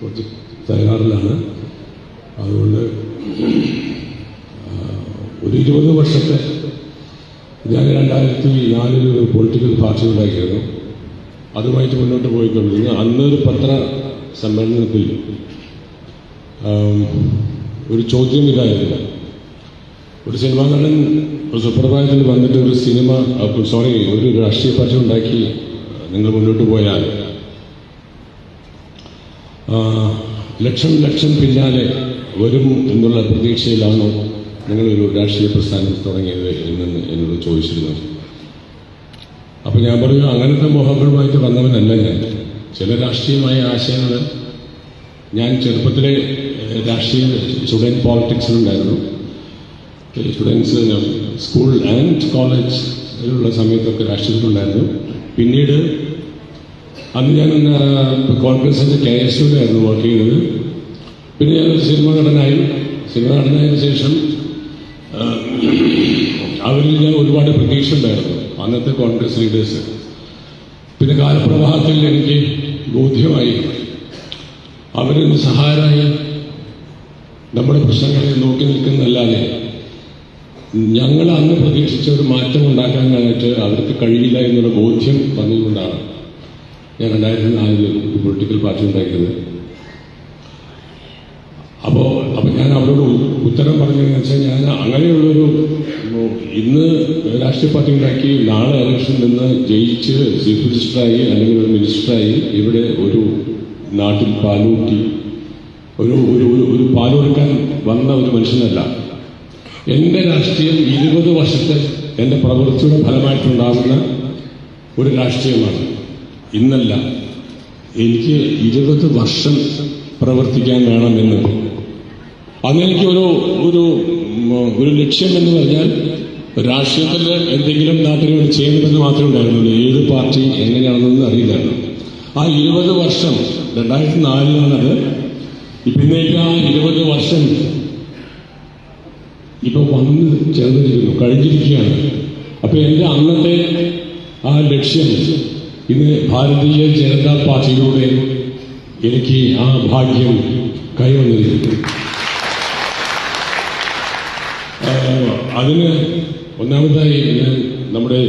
കുറച്ച് തയ്യാറിലാണ് അതുകൊണ്ട് ഒരു ഇരുപത് വർഷത്തെ ഞാൻ രണ്ടായിരത്തി നാലിൽ ഒരു പൊളിറ്റിക്കൽ പാർട്ടി ഉണ്ടാക്കിയിരുന്നു. അതുമായിട്ട് മുന്നോട്ട് പോയിക്കൊണ്ടിരുന്നു അന്നൊരു പത്ര സമ്മേളനത്തിൽ ഒരു ചോദ്യം ഇതായിരുന്നു ഒരു സിനിമാ നടൻ സുപ്രഭാതത്തിൽ വന്നിട്ട് ഒരു സിനിമ സോറി ഒരു രാഷ്ട്രീയ പാർട്ടി ഉണ്ടാക്കി നിങ്ങൾ മുന്നോട്ട് പോയാൽ. ലക്ഷം ലക്ഷം പിന്നാലെ വരും എന്നുള്ള പ്രതീക്ഷയിലാണോ നിങ്ങളൊരു രാഷ്ട്രീയ പ്രസ്ഥാനം തുടങ്ങിയത് എന്ന് എന്നോട് ചോദിച്ചിരുന്നു അപ്പൊ ഞാൻ പറഞ്ഞു അങ്ങനത്തെ മോഹങ്ങളുമായിട്ട് വന്നവനല്ല ഞാൻ. ചില രാഷ്ട്രീയമായ ആശയങ്ങൾ ഞാൻ ചെറുപ്പത്തിലെ രാഷ്ട്രീയ സ്റ്റുഡന്റ് പോളിറ്റിക്സിലുണ്ടായിരുന്നു. സ്റ്റുഡൻസ് സ്കൂൾ ആൻഡ് കോളേജ് ഉള്ള സമയത്തൊക്കെ രാഷ്ട്രീയത്തിലുണ്ടായിരുന്നു. പിന്നീട് അന്ന് ഞാൻ കോൺഗ്രസിന്റെ കെ എസ് യുവിലായിരുന്നു വർക്ക് ചെയ്തത്. പിന്നെ ഞാൻ സിനിമ നടനായി. സിനിമ നടനായതിനു ശേഷം അവരിൽ ഞാൻ ഒരുപാട് പ്രതീക്ഷ ഉണ്ടായിരുന്നു അന്നത്തെ കോൺഗ്രസ് ലീഡേഴ്സ്. പിന്നെ കാലപ്രവാഹത്തിൽ എനിക്ക് ബോധ്യമായി അവരൊന്ന് സഹായരായി നമ്മുടെ പ്രശ്നങ്ങളെ നോക്കി നിൽക്കുന്നല്ലാതെ ഞങ്ങൾ അന്ന് പ്രതീക്ഷിച്ച ഒരു മാറ്റം ഉണ്ടാക്കാൻ ഉണ്ടാക്കാനായിട്ട് അവർക്ക് കഴിയില്ല എന്നുള്ള ബോധ്യം വന്നതുകൊണ്ടാണ്. ഞാൻ രണ്ടായിരത്തി നാലിൽ ഒരു പൊളിറ്റിക്കൽ പാർട്ടി ഉണ്ടായിരുന്നത് അപ്പോ അപ്പൊ ഞാൻ അവരോട് ഉത്തരം പറഞ്ഞതെന്ന് വെച്ചാൽ ഞാൻ അങ്ങനെയുള്ളൊരു ഇന്ന് രാഷ്ട്രീയ പാർട്ടി ഉണ്ടാക്കി നാളെ ഇലക്ഷനിൽ നിന്ന് ജയിച്ച് ചീഫ് മിനിസ്റ്ററായി അല്ലെങ്കിൽ ഒരു മിനിസ്റ്ററായി ഇവിടെ ഒരു നാട്ടിൽ പാലൂട്ടി ഒരു ഒരു ഒരു- ഒരു പാലൊടുക്കാൻ വന്ന ഒരു മനുഷ്യനല്ല. എന്റെ രാഷ്ട്രീയം ഇരുപത് വർഷത്തെ എന്റെ പ്രവൃത്തിയുടെ ഫലമായിട്ടുണ്ടാകുന്ന ഒരു രാഷ്ട്രീയമാണ്. ഇന്നല്ല. എനിക്ക് ഇരുപത് വർഷം പ്രവർത്തിക്കാൻ വേണമെന്ന്. അന്ന് എനിക്കൊരു ഒരു ഉം, ഒരു ലക്ഷ്യം എന്ന് പറഞ്ഞാൽ രാഷ്ട്രീയത്തിൽ എന്തെങ്കിലും നാട്ടിൽ വേണ്ടി ചെയ്യണമെന്ന് മാത്രമേ ഉണ്ടായിരുന്നുള്ളൂ. ഏത് പാർട്ടി എങ്ങനെയാണെന്നൊന്നും അറിയില്ലായിരുന്നു ആ ഇരുപത് വർഷം രണ്ടായിരത്തി നാലിലാണത് പിന്നേക്ക് ആ ഇരുപത് വർഷം ഇപ്പൊ വന്ന് ചേർന്നിരിക്കുന്നു കഴിഞ്ഞിരിക്കുകയാണ്. അപ്പൊ എന്റെ അന്നത്തെ ആ ലക്ഷ്യം ഇന്ന് ഭാരതീയ ജനതാ പാർട്ടിയിലൂടെ എനിക്ക് ആ ഭാഗ്യം കൈവന്നിരിക്കുന്നു. അതിന് ഒന്നാമതായി ഞാൻ നമ്മുടെ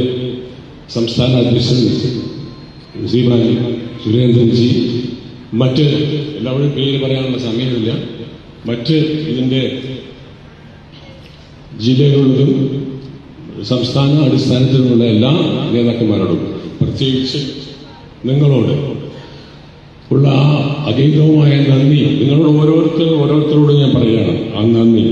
സംസ്ഥാന അധ്യക്ഷൻ ശ്രീമാൻ സുരേന്ദ്രൻജി മറ്റ് എല്ലാവരും പേര് പറയാനുള്ള സമയമില്ല. മറ്റ് ഇതിന്റെ ജില്ലകളിലും സംസ്ഥാന അടിസ്ഥാനത്തിലുള്ള എല്ലാ നേതാക്കന്മാരോടും പ്രത്യേകിച്ച് നിങ്ങളോട് ഉള്ള ആ അഗൈതവുമായ നന്ദി. നിങ്ങളോട് ഓരോരുത്തർ ഓരോരുത്തരോട് ഞാൻ പറയുകയാണ് ആ നന്ദി.